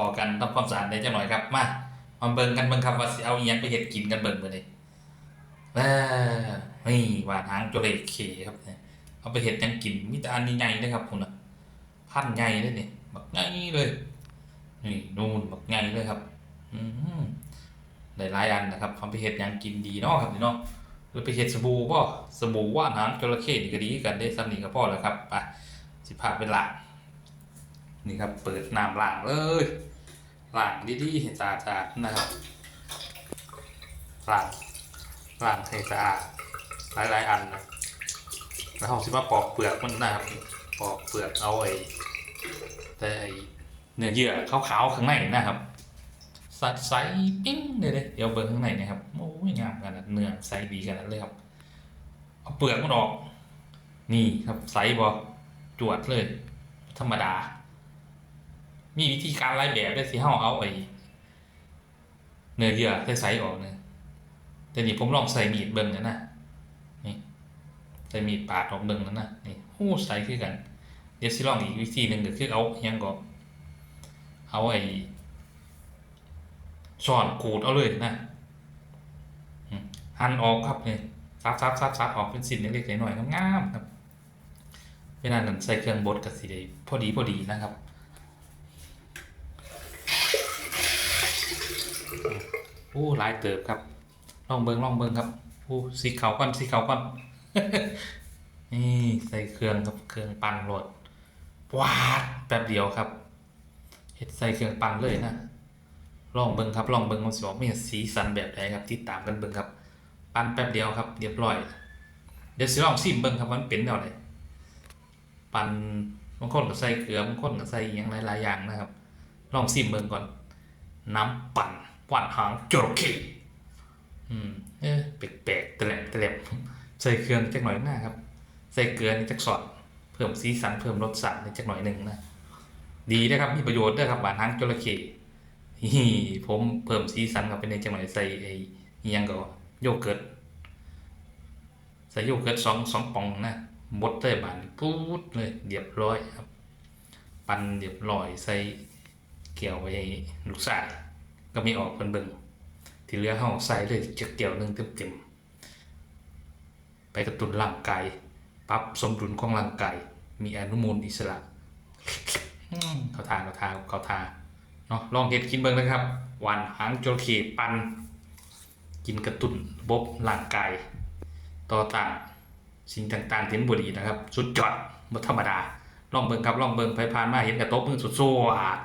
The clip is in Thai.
อกันทำความสะอาดได้จังหน่อยครับมามาเบิ่งกันเบิ่งครับว่าสิเอาอีหยังไปเฮ็ดกินกันเบิ่งมื้อนี้เออนี่หวานหางจระเข้ครับเนี่ยเอาไปเฮ็ดยังกินมีแต่อันใหญ่ๆนะครับพุ่นน่ะพันใหญ่เลยนี่บักใหญ่เลยนี่นู่นบักใหญ่เลยครับอืมหลายๆอันนะครับเอาไปเฮ็ดยังกินดีเนาะครับนี่เนาะหรือไปเฮ็ดสบู่บ่สบู่ว่านหางจระเข้นี่ก็ดีกันได้ซ้ำนี่ก็พอแล้วครับไปสิพาไปล้าง นี่ครับ เปิดน้ำล้างเลยล้างดีๆให้สะอาดๆนะครับล้างล้างให้สะอาดหลายๆอันนะแล้วเราสิมาปอกเปลือกมันนะครับปอกเปลือกเอาไอ้แต่ไอ้เนื้อเยื่อขาวๆข้างในนะครับสัดใสปิ้งเดี๋ยวเดี๋ยวเบิ้งข้างในนะครับโอ้ยงามกันนะเนื้อใสดีกันนะเลยครับเอาเปลือกมันออก นี่ครับใสบอจวดเลย ธรรมดา มีวิธีการไล่แบบด้วยสิเฮาเอาไอ้เนื้อเยื่อใสๆออกเนี่ยแต่นี่ผมลองใส่มีดเบิ้งนะนะนี่ใส่มีดปาดออกเบิ้งนะนะนี่โอ้ใส่คือกัน เดี๋ยวสิลองอีกวิธีหนึ่งก็คือเอายังก็เอาไอ้สอนขูดเอาเลยนะหั่นออกครับเนี่ยซับซับซับซับออกเป็นสิ่นเล็กๆหน่อยๆงามๆครับเวลานั้นใส่เครื่องบดกับสีได้พอดีพอดีนะครับ โอ้หลายเติบครับลองเบิงลองเบิงครับโอ้สีขาวก่อนสีขาวก่อนนี่ใส่เครื่องครับเครื่องปั่นโหลดวาดแป๊บเดียวครับเห็ดใส่เครื่องปั่นเลยนะลองเบิ่งครับลองเบิ่งมันสิออกมีสีสันแบบใดครับติดตามกันเบิ่งครับ ปั้นแป๊บเดียวครับ เรียบร้อย เดี๋ยวสิลองซิมเบิ่งครับมันเป็นแนวไหนปั้นบางคนก็ใส่เกลือบางคนก็ใส่อหย่างหลายๆอย่างนะครับ ลองซิมเบิ่งก่อน น้ำปั่น วานหางจระเข้อืม เอ๊ะแปลกๆแตะแหลมแตะแหลมใส่เครื่องจักหน่อยหน้าครับ ใส่เกลือนี่จักสอดเพิ่มสีสันเพิ่มรสชาตินี่จักหน่อยหนึ่งนะดีนะครับมีประโยชน์ด้วยครับหวานหางจระเข้ฮีผมเพิ่มสีสันเข้าไปในจังหน่อยใส่ไอ้อิหยังก็โยเกิร์ตใส่โยเกิร์ตสองสองป่องนะบดได้บานปุ๊ดเลยเรียบร้อยครับ ปั่นเรียบร้อยใส่เกี่ยวไว้ให้ลูกชาย ก็มีออกเพิ่นเบิ่งที่เหลือเฮาใส่เลยจักเกี่ยวหนึงเต็มๆไปกระตุ้นร่างกายปรับสมดุลของร่างกายมีอนุมูลอิสระอืมเขาทาเขาทาเขาทาเนาะลองเห็ดกินเบิ่งนะครับหวานหางจระเข้ปัน กินกระตุ้นระบบ ร่างกาย ต่อต้านสิ่งต่างๆที่มันบดีนะครับ สุดยอดบ่ธรรมดาลองเบิ่งครับลองเบิ่งไปผ่านมาเห็นกระตบมือสุดโซ่อาด